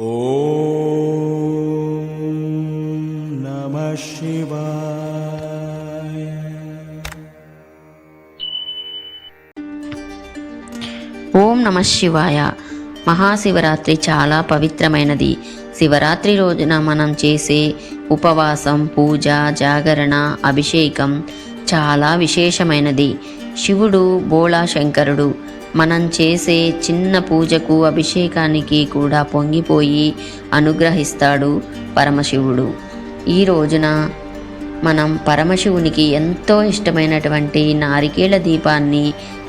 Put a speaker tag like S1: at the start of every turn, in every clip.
S1: నమ
S2: ఓం నమ శివాయ మహాశివరాత్రి చాలా పవిత్రమైనది. శివరాత్రి రోజున మనం చేసే ఉపవాసం పూజ జాగరణ అభిషేకం చాలా విశేషమైనది. శివుడు బోళా శంకరుడు మనం చేసే చిన్న పూజకు అభిషేకానికి కూడా పొంగిపోయి అనుగ్రహిస్తాడు పరమశివుడు. ఈ రోజున మనం పరమశివునికి ఎంతో ఇష్టమైనటువంటి నారికేళ దీపాన్ని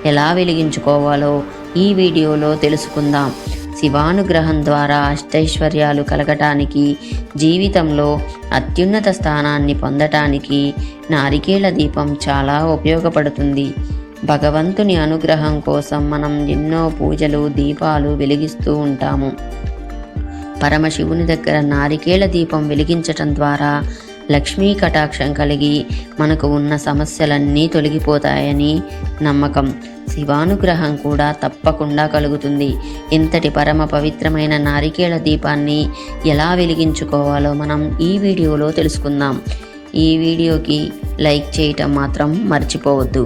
S2: ఎలా వెలిగించుకోవాలో ఈ వీడియోలో తెలుసుకుందాం. శివానుగ్రహం ద్వారా అష్టైశ్వర్యాలు కలగటానికి జీవితంలో అత్యున్నత స్థానాన్ని పొందటానికి నారికేళ దీపం చాలా ఉపయోగపడుతుంది. భగవంతుని అనుగ్రహం కోసం మనం ఎన్నో పూజలు దీపాలు వెలిగిస్తూ ఉంటాము. పరమశివుని దగ్గర నారికేళ దీపం వెలిగించటం ద్వారా లక్ష్మీ కటాక్షం కలిగి మనకు ఉన్న సమస్యలన్నీ తొలగిపోతాయని నమ్మకం. శివానుగ్రహం కూడా తప్పకుండా కలుగుతుంది. ఇంతటి పరమ పవిత్రమైన నారికేళ దీపాన్ని ఎలా వెలిగించుకోవాలో మనం ఈ వీడియోలో తెలుసుకుందాం. ఈ వీడియోకి లైక్ చేయటం మాత్రం మర్చిపోవద్దు.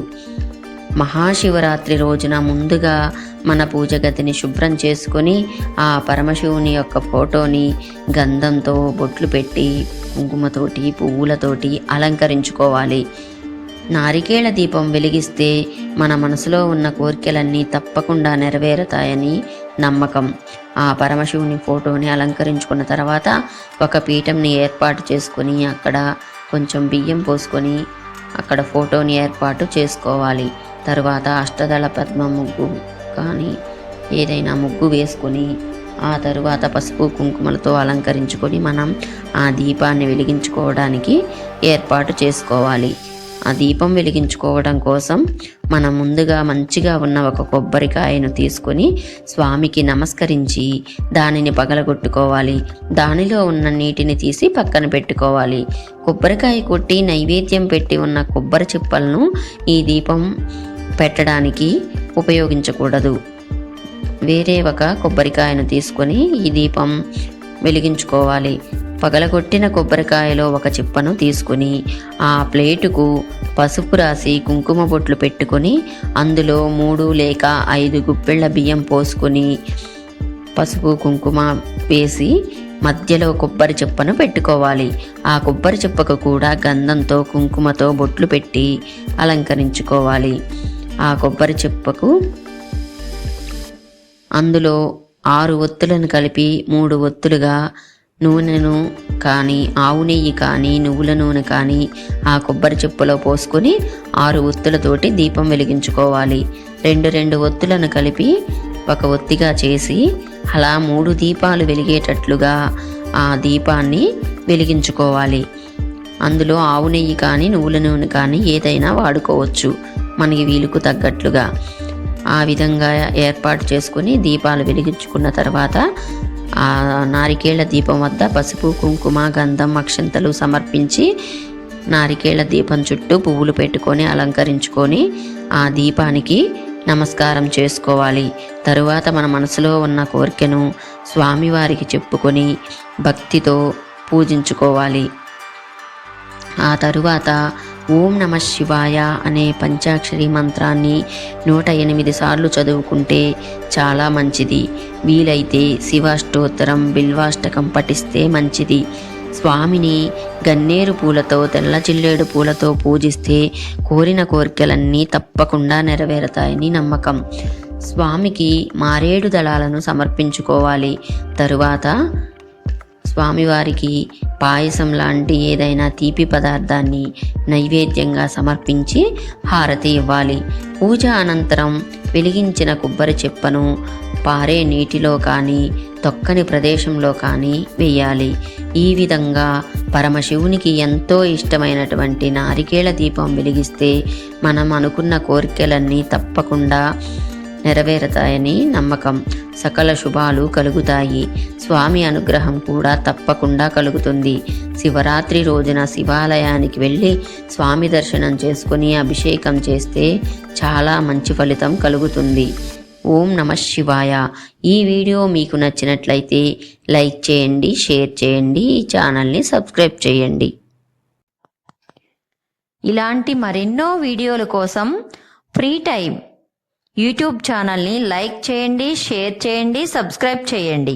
S2: మహాశివరాత్రి రోజున ముందుగా మన పూజ గదిని శుభ్రం చేసుకొని ఆ పరమశివుని యొక్క ఫోటోని గంధంతో బొట్లు పెట్టి కుంకుమతోటి పువ్వులతోటి అలంకరించుకోవాలి. నారికేళ దీపం వెలిగిస్తే మన మనసులో ఉన్న కోరికలన్నీ తప్పకుండా నెరవేరుతాయని నమ్మకం. ఆ పరమశివుని ఫోటోని అలంకరించుకున్న తర్వాత ఒక పీఠంని ఏర్పాటు చేసుకొని అక్కడ కొంచెం బియ్యం పోసుకొని అక్కడ ఫోటోని ఏర్పాటు చేసుకోవాలి. తరువాత అష్టదళ పద్మ ముగ్గు కానీ ఏదైనా ముగ్గు వేసుకొని ఆ తరువాత పసుపు కుంకుమలతో అలంకరించుకొని మనం ఆ దీపాన్ని వెలిగించుకోవడానికి ఏర్పాటు చేసుకోవాలి. ఆ దీపం వెలిగించుకోవడం కోసం మనం ముందుగా మంచిగా ఉన్న ఒక కొబ్బరికాయను తీసుకొని స్వామికి నమస్కరించి దానిని పగలగొట్టుకోవాలి. దానిలో ఉన్న నీటిని తీసి పక్కన పెట్టుకోవాలి. కొబ్బరికాయ కొట్టి నైవేద్యం పెట్టి ఉన్న కొబ్బరి చిప్పలను ఈ దీపం పెట్టడానికి ఉపయోగించకూడదు. వేరే ఒక కొబ్బరికాయను తీసుకొని ఈ దీపం వెలిగించుకోవాలి. పగలగొట్టిన కొబ్బరికాయలో ఒక చిప్పను తీసుకుని ఆ ప్లేటుకు పసుపు రాసి కుంకుమ బొట్లు పెట్టుకొని అందులో మూడు లేక ఐదు గుప్పెళ్ళ బియ్యం పోసుకొని పసుపు కుంకుమ వేసి మధ్యలో కొబ్బరి చిప్పను పెట్టుకోవాలి. ఆ కొబ్బరి చిప్పకు కూడా గంధంతో కుంకుమతో బొట్లు పెట్టి అలంకరించుకోవాలి. ఆ కొబ్బరి చిప్పకు అందులో ఆరు ఒత్తులను కలిపి మూడు ఒత్తులుగా నూనెను కానీ ఆవు నెయ్యి కానీ నువ్వుల నూనె కానీ ఆ కొబ్బరి చెప్పులో పోసుకొని ఆరు ఒత్తులతోటి దీపం వెలిగించుకోవాలి. రెండు రెండు ఒత్తులను కలిపి ఒక ఒత్తిగా చేసి అలా మూడు దీపాలు వెలిగేటట్లుగా ఆ దీపాన్ని వెలిగించుకోవాలి. అందులో ఆవు నెయ్యి కానీ నువ్వుల నూనె కానీ ఏదైనా వాడుకోవచ్చు. మనకి వీలుకు తగ్గట్లుగా ఆ విధంగా ఏర్పాటు చేసుకుని దీపాలు వెలిగించుకున్న తర్వాత ఆ నారికేళ్ళ దీపం వద్ద పసుపు కుంకుమ గంధం అక్షంతలు సమర్పించి నారికేళ్ళ దీపం చుట్టూ పువ్వులు పెట్టుకొని అలంకరించుకొని ఆ దీపానికి నమస్కారం చేసుకోవాలి. తరువాత మన మనసులో ఉన్న కోరికను స్వామివారికి చెప్పుకొని భక్తితో పూజించుకోవాలి. ఆ తరువాత ఓం నమ శివాయ అనే పంచాక్షరి మంత్రాన్ని నూట ఎనిమిది సార్లు చదువుకుంటే చాలా మంచిది. వీలైతే శివాష్టోత్తరం బిల్వాష్టకం పఠిస్తే మంచిది. స్వామిని గన్నేరు పూలతో తెల్లచిల్లేడు పూలతో పూజిస్తే కోరిన కోరికలన్నీ తప్పకుండా నెరవేరుతాయని నమ్మకం. స్వామికి మారేడు దళాలను సమర్పించుకోవాలి. తరువాత స్వామివారికి పాయసం లాంటి ఏదైనా తీపి పదార్థాన్ని నైవేద్యంగా సమర్పించి హారతి ఇవ్వాలి. పూజ అనంతరం వెలిగించిన కొబ్బరి చెప్పను పారే నీటిలో కానీ తొక్కని ప్రదేశంలో కానీ వేయాలి. ఈ విధంగా పరమశివునికి ఎంతో ఇష్టమైనటువంటి నారికేళ దీపం వెలిగిస్తే మనం అనుకున్న కోరికలన్నీ తప్పకుండా నెరవేరుతాయని నమ్మకం. సకల శుభాలు కలుగుతాయి. స్వామి అనుగ్రహం కూడా తప్పకుండా కలుగుతుంది. శివరాత్రి రోజున శివాలయానికి వెళ్ళి స్వామి దర్శనం చేసుకుని అభిషేకం చేస్తే చాలా మంచి ఫలితం కలుగుతుంది. ఓం నమ శివాయ. ఈ వీడియో మీకు నచ్చినట్లయితే లైక్ చేయండి షేర్ చేయండి ఈ ఛానల్ని సబ్స్క్రైబ్ చేయండి. ఇలాంటి మరెన్నో వీడియోల కోసం ఫ్రీ టైం యూట్యూబ్ ఛానల్ని లైక్ చేయండి షేర్ చేయండి సబ్స్క్రైబ్ చేయండి.